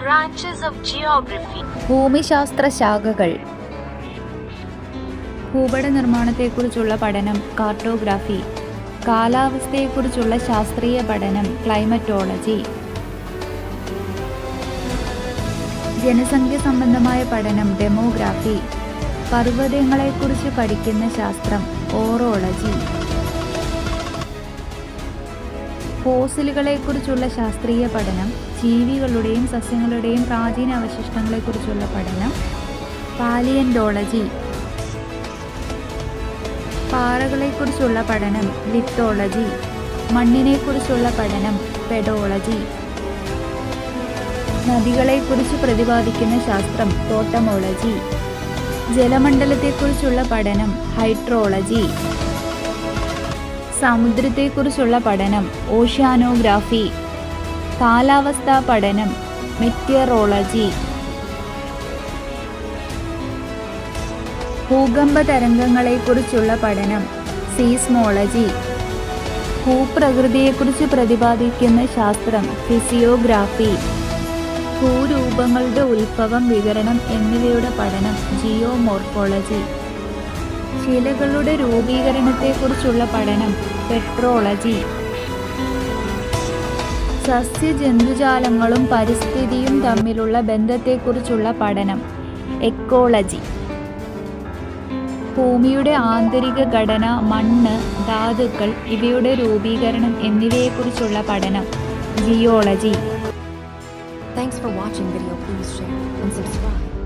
Branches of geography. ഭൂമിശാസ്ത്ര ശാഖകൾ ഭൂപട നിർമ്മാണത്തെക്കുറിച്ചുള്ള പഠനം cartography. കാലാവസ്ഥയെക്കുറിച്ചുള്ള ശാസ്ത്രീയ പഠനം ക്ലൈമറ്റോളജി. ജനസംഖ്യ സംബന്ധമായ പഠനം ഡെമോഗ്രാഫി. പർവതങ്ങളെക്കുറിച്ച് പഠിക്കുന്ന ശാസ്ത്രം ഓറോളജി. ഫോസിലുകളെക്കുറിച്ചുള്ള ശാസ്ത്രീയ പഠനം ജീവികളുടെയും സസ്യങ്ങളുടെയും പ്രാചീന അവശിഷ്ടങ്ങളെക്കുറിച്ചുള്ള പഠനം പാലിയൻഡോളജി പാറകളെക്കുറിച്ചുള്ള പഠനം ലിത്തോളജി മണ്ണിനെക്കുറിച്ചുള്ള പഠനം പെഡോളജി. നദികളെക്കുറിച്ച് പ്രതിപാദിക്കുന്ന ശാസ്ത്രം ടോട്ടമോളജി ജലമണ്ഡലത്തെക്കുറിച്ചുള്ള പഠനം ഹൈഡ്രോളജി. സമുദ്രത്തെക്കുറിച്ചുള്ള പഠനം ഓഷ്യാനോഗ്രാഫി കാലാവസ്ഥാ പഠനം മെറ്റിയറോളജി ഭൂകമ്പ തരംഗങ്ങളെക്കുറിച്ചുള്ള പഠനം സീസ്മോളജി. ഭൂപ്രകൃതിയെക്കുറിച്ച് പ്രതിപാദിക്കുന്ന ശാസ്ത്രം ഫിസിയോഗ്രാഫി. ഭൂരൂപങ്ങളുടെ ഉത്ഭവം വിവരണം എന്നിവയുടെ പഠനം ജിയോമോർഫോളജി. ശിലകളുടെ രൂപീകരണത്തെക്കുറിച്ചുള്ള പഠനം പെട്രോളജി സസ്യജന്തുജാലങ്ങളും പരിസ്ഥിതിയും തമ്മിലുള്ള ബന്ധത്തെക്കുറിച്ചുള്ള പഠനം എക്കോളജി ഭൂമിയുടെ ആന്തരിക ഘടന മണ്ണ് ധാതുക്കൾ ഇവയുടെ രൂപീകരണം എന്നിവയെക്കുറിച്ചുള്ള പഠനം geology Thanks for watching video. Please share and subscribe.